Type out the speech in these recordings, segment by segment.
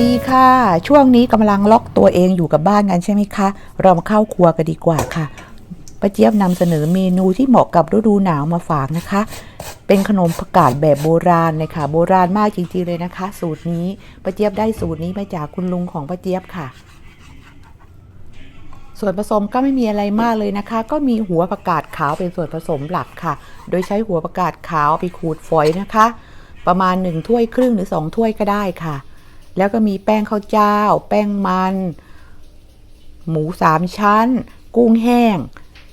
ดีค่ะ ช่วงนี้กำลังล็อกตัวเองอยู่กับบ้านกันใช่ไหมคะ เรามาเข้าครัวกันดีกว่าค่ะป้าเจี๊ยบนำเสนอเมนูที่เหมาะกับฤดูหนาวมาฝากนะคะ เป็นขนมผักกาดแบบโบราณเลยค่ะ โบราณมากจริงๆเลยนะคะ สูตรนี้ป้าเจี๊ยบได้สูตรนี้มาจากคุณลุงของป้าเจี๊ยบค่ะ ส่วนผสมก็ไม่มีอะไรมากเลยนะคะ ก็มีหัวผักกาดขาวเป็นส่วนผสมหลักค่ะ โดยใช้หัวผักกาดขาวไปขูดฝอยนะคะ ประมาณ1ถ้วยครึ่งหรือ2ถ้วยก็ได้ค่ะ แล้วก็มีแป้งข้าวเจ้า แป้งมัน หมูสามชั้น กุ้งแห้ง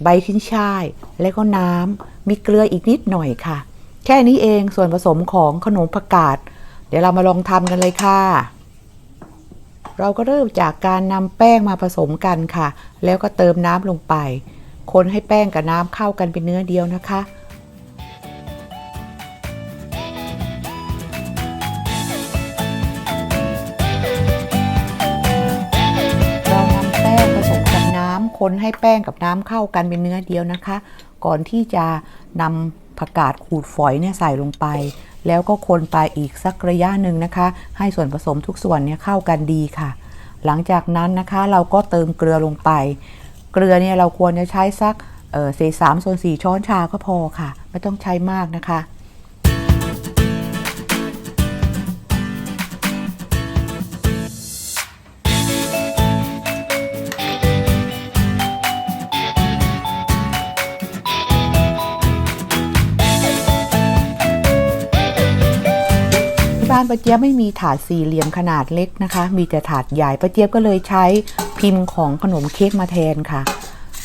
ใบขึ้นช่าย แล้วก็น้ำ มีเกลืออีกนิดหน่อยค่ะ แค่นี้เองส่วนผสมของขนมผักกาด เดี๋ยวเรามาลองทำกันเลยค่ะ เราก็เริ่มจากการนำแป้งมาผสมกันค่ะ แล้วก็เติมน้ำลงไป คนให้แป้งกับน้ำเข้ากันเป็นเนื้อเดียวนะคะ คนให้แป้งกับน้ำเข้ากันเป็นเนื้อเดียวนะคะ ก่อนที่จะนำผักกาดขูดฝอยเนี่ยใส่ลงไป แล้วก็คนไปอีกสักระยะหนึ่งนะคะ ให้ส่วนผสมทุกส่วนเนี่ยเข้ากันดีค่ะ หลังจากนั้นนะคะเราก็เติมเกลือลงไป เกลือเนี่ยเราควรจะใช้สักเออเศษสามส่วนสี่ช้อนชาก็พอค่ะ ไม่ต้องใช้มากนะคะานป้าเจี๊ยบไม่มีถาดสี่เหลี่ยมขนาดเล็กนะคะ มีแต่ถาดใหญ่ป้าเจี๊ยบก็เลยใช้พิมพ์ของขนมเค้กมาแทนค่ะ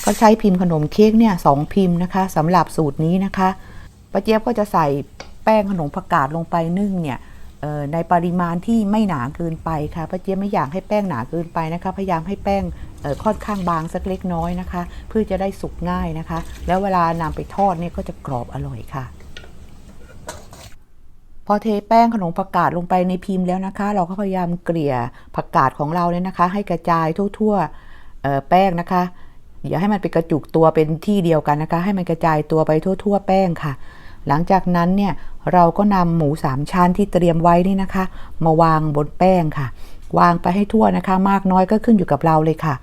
ก็ใช้พิมพ์ขนมเค้กเนี่ยสองพิมพ์นะคะสำหรับสูตรนี้นะคะป้าเจี๊ยบก็จะใส่แป้งขนมผักกาดลงไปนึ่งเนี่ยในปริมาณที่ไม่หนาเกินไปค่ะป้าเจี๊ยบไม่อยากให้แป้งหนาเกินไปนะคะ พยายามให้แป้งค่อนข้างบางสักเล็กน้อยนะคะ เพื่อจะได้สุกง่ายนะคะ แล้วเวลานำไปทอดเนี่ยก็จะกรอบอร่อยค่ะ พอเทแป้งขนมผักกาดลงไปในพิมพ์แล้วนะคะ เราก็พยายามเกลี่ยผักกาดของเราเนี่ยนะคะ ให้กระจายทั่วๆแป้งนะคะอย่าให้มันไปกระจุกตัวเป็นที่เดียวกันนะคะ ให้มันกระจายตัวไปทั่ว ๆ แป้งค่ะ หลังจากนั้นเนี่ยเราก็นำหมูสามชั้นที่เตรียมไว้นี่นะคะ มาวางบนแป้งค่ะ วางไปให้ทั่วนะคะ มากน้อยก็ขึ้นอยู่กับเราเลยค่ะ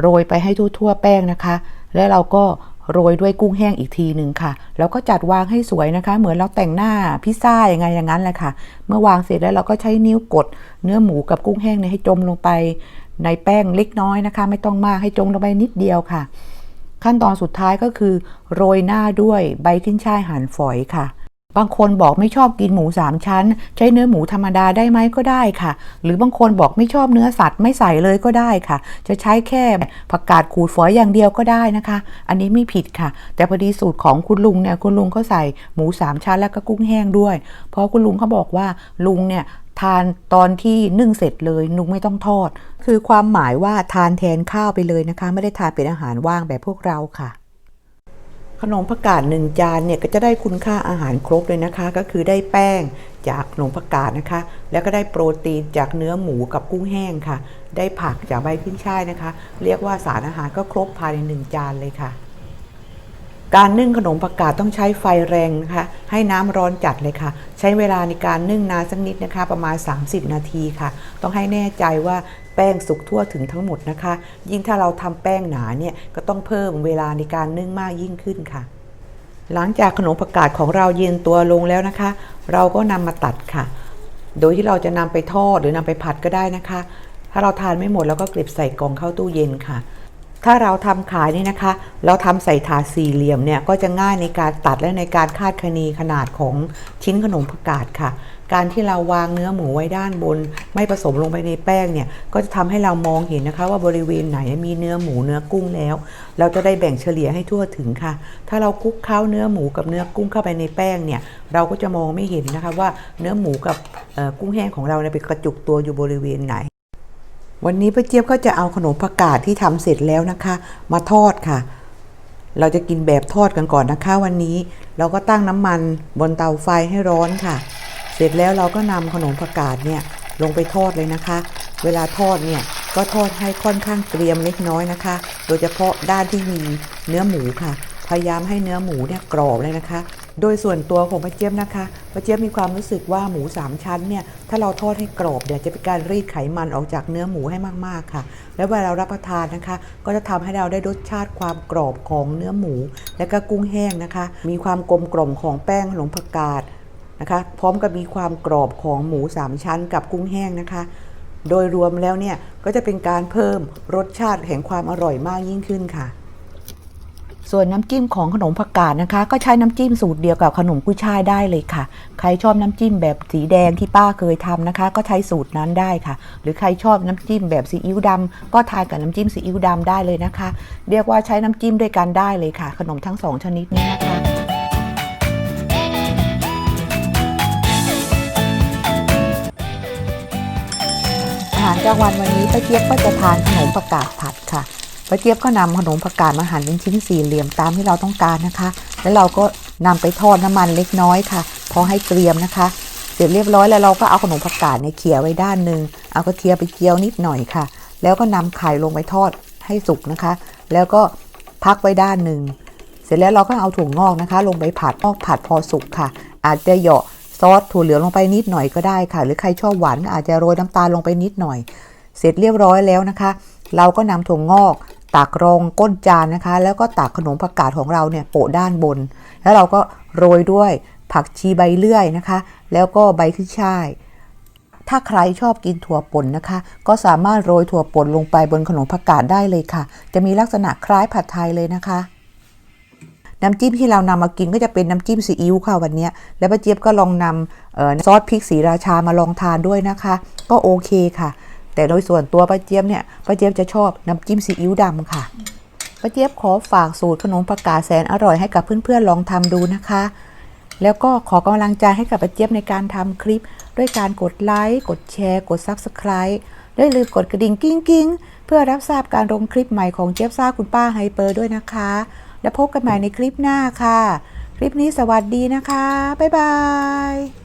โรยไปให้ทั่วๆแป้งนะคะ แล้วเราก็ โรยด้วยกุ้งแห้งอีกทีหนึ่งค่ะ แล้วก็จัดวางให้สวยนะคะ เหมือนเราแต่งหน้าพิซซ่าอย่างไงอย่างนั้นแหละค่ะ เมื่อวางเสร็จแล้วเราก็ใช้นิ้วกด เนื้อหมูกับกุ้งแห้งเนี่ยให้จมลงไป ในแป้งเล็กน้อยนะคะ ไม่ต้องมากให้จมลงไปนิดเดียวค่ะ ขั้นตอนสุดท้ายก็คือ โรยหน้าด้วยใบขึ้นช่ายหั่นฝอยค่ะ บางคนบอกไม่ชอบกินหมูสามชั้น ใช้เนื้อหมูธรรมดาได้ไหมก็ได้ค่ะ หรือบางคนบอกไม่ชอบเนื้อสัตว์ไม่ใส่เลยก็ได้ค่ะ จะใช้แค่ผักกาดขูดฝอยอย่างเดียวก็ได้นะคะ อันนี้ไม่ผิดค่ะ แต่พอดีสูตรของคุณลุงเนี่ยคุณลุงเขาใส่หมูสามชั้นแล้วก็กุ้งแห้งด้วย เพราะคุณลุงเขาบอกว่าลุงเนี่ยทานตอนที่นึ่งเสร็จเลยลุงไม่ต้องทอด คือความหมายว่าทานแทนข้าวไปเลยนะคะ ไม่ได้ทานเป็นอาหารว่างแบบพวกเราค่ะ ขนมผักกาดหนึ่งจานเนี่ยก็จะได้คุณค่าอาหารครบเลยนะคะ ก็คือได้แป้งจากขนมผักกาดนะคะ แล้วก็ได้โปรตีนจากเนื้อหมูกับกุ้งแห้งค่ะ ได้ผักจากใบขึ้นช่ายนะคะ เรียกว่าสารอาหารก็ครบภายในหนึ่งจานเลยค่ะ การนึ่งขนมผักกาดต้องใช้ไฟแรงนะคะให้น้ำร้อนจัดเลยค่ะ ใช้เวลาในการนึ่งนานสักนิดนะคะ ประมาณ 30 นาทีค่ะ ต้องให้แน่ใจว่าแป้งสุกทั่วถึงทั้งหมดนะคะ ยิ่งถ้าเราทำแป้งหนาเนี่ยก็ต้องเพิ่มเวลาในการนึ่งมากยิ่งขึ้นค่ะ หลังจากขนมผักกาดของเราเย็นตัวลงแล้วนะคะ เราก็นำมาตัดค่ะ โดยที่เราจะนำไปทอดหรือนำไปผัดก็ได้นะคะ ถ้าเราทานไม่หมดเราก็เก็บใส่กล่องเข้าตู้เย็นค่ะ ถ้าเราทำขายนี่นะคะ เราทำใส่ถาดสี่เหลี่ยมเนี่ยก็จะง่ายในการตัดและในการคาดคะเนขนาดของชิ้นขนมผักกาดค่ะ การที่เราวางเนื้อหมูไว้ด้านบน ไม่ผสมลงไปในแป้งเนี่ยก็จะทำให้เรามองเห็นนะคะ ว่าบริเวณไหนมีเนื้อหมูเนื้อกุ้งแล้ว เราจะได้แบ่งเฉลี่ยให้ทั่วถึงค่ะ ถ้าเราคลุกเคล้าเนื้อหมูกับเนื้อกุ้งเข้าไปในแป้งเนี่ยเราก็จะมองไม่เห็นนะคะว่าเนื้อหมูกับกุ้งแห้งของเราเนี่ยไปกระจุกตัวอยู่บริเวณไหน วันนี้ป้าเจี๊ยบก็จะเอาขนมผักกาดที่ทำเสร็จแล้วนะคะ มาทอดค่ะ เราจะกินแบบทอดกันก่อนนะคะ วันนี้เราก็ตั้งน้ำมันบนเตาไฟให้ร้อนค่ะ เสร็จแล้วเราก็นำขนมผักกาดเนี่ยลงไปทอดเลยนะคะ เวลาทอดเนี่ยก็ทอดให้ค่อนข้างเกรียมเล็กน้อยนะคะ โดยเฉพาะด้านที่มีเนื้อหมูค่ะ พยายามให้เนื้อหมูเนี่ยกรอบเลยนะคะ โดยส่วนตัวของป้าเจี๊ยบนะคะป้าเจี๊ยบมีความรู้สึกว่าหมูสามชั้นเนี่ยถ้าเราทอดให้กรอบเนี่ยจะเป็นการรีดไขมันออกจากเนื้อหมูให้มากๆค่ะ แล้วเวลาเรารับประทานนะคะ ก็จะทำให้เราได้รสชาติความกรอบของเนื้อหมู และก็กุ้งแห้งนะคะ มีความกลมกล่อมของแป้งขนมผักกาดนะคะ พร้อมกับมีความกรอบของหมูสามชั้นกับกุ้งแห้งนะคะโดยรวมแล้วเนี่ยก็จะเป็นการเพิ่มรสชาติแห่งความอร่อยมากยิ่งขึ้นค่ะ ส่วนน้ำจิ้มของขนมผักกาดนะคะ ก็ใช้น้ำจิ้มสูตรเดียวกับขนมกุ้ยช่ายได้เลยค่ะ ใครชอบน้ำจิ้มแบบสีแดงที่ป้าเคยทำนะคะ ก็ใช้สูตรนั้นได้ค่ะ หรือใครชอบน้ำจิ้มแบบซีอิ๊วดำก็ทานกับน้ำจิ้มซีอิ๊วดำได้เลยนะคะ เรียกว่าใช้น้ำจิ้มด้วยกันได้เลยค่ะ ขนมทั้งสองชนิดนี้นะคะอาหารกลางวันวันนี้ป้าเจี๊ยบก็จะทานขนมผักกาดผัดค่ะ ป้าเจี๊ยบก็นำขนมผักกาดมาหั่นเป็นชิ้นสี่เหลี่ยมตามที่เราต้องการนะคะ แล้วเราก็นำไปทอดน้ำมันเล็กน้อยค่ะ พอให้เกรียมนะคะ เสร็จเรียบร้อยแล้วเราก็เอาขนมผักกาดเนี่ยเขี่ยไว้ด้านหนึ่งเอากระเทียมไปเจียวนิดหน่อยค่ะ แล้วก็นำไข่ลงไปทอดให้สุกนะคะ แล้วก็พักไว้ด้านหนึ่งเสร็จแล้วเราก็เอาถั่วงอกนะคะ ลงไปผัดงอกผัดพอสุกค่ะ อาจจะเหยาะซอสถั่วเหลืองลงไปนิดหน่อยก็ได้ค่ะ หรือใครชอบหวานอาจจะโรยน้ำตาลลงไปนิดหน่อย เสร็จเรียบร้อยแล้วนะคะ เราก็นำถั่วงอก ตักรองก้นจานนะคะ แล้วก็ตักขนมผักกาดของเราเนี่ยโปะด้านบน แล้วเราก็โรยด้วยผักชีใบเลื่อยนะคะ แล้วก็ใบขึ้นช่าย ถ้าใครชอบกินถั่วป่นนะคะ ก็สามารถโรยถั่วป่นลงไปบนขนมผักกาดได้เลยค่ะ จะมีลักษณะคล้ายผัดไทยเลยนะคะน้ำจิ้มที่เรานำมากินก็จะเป็นน้ำจิ้มซีอิ๊วค่ะวันนี้ แล้วป้าเจี๊ยบก็ลองนำซอสพริกสีราชามาลองทานด้วยนะคะ ก็โอเคค่ะ แต่โดยส่วนตัวป้าเจี๊ยบเนี่ยป้าเจี๊ยบจะชอบน้ำจิ้มซีอิ๊วดำค่ะป้าเจี๊ยบขอฝากสูตรขนมผักกาดแสนอร่อยให้กับเพื่อนๆลองทำดูนะคะ แล้วก็ขอกำลังใจให้กับป้าเจี๊ยบในการทำคลิป ด้วยการกดไลค์ กดแชร์ กด Subscribe ได้ลืมกดกระดิ่งกิ้งกิ้งเพื่อรับทราบการลงคลิปใหม่ของเจี๊ยบซ่าคุณป้าไฮเปอร์ด้วยนะคะ แล้วพบกันใหม่ในคลิปหน้าค่ะ คลิปนี้สวัสดีนะคะ บ๊ายบาย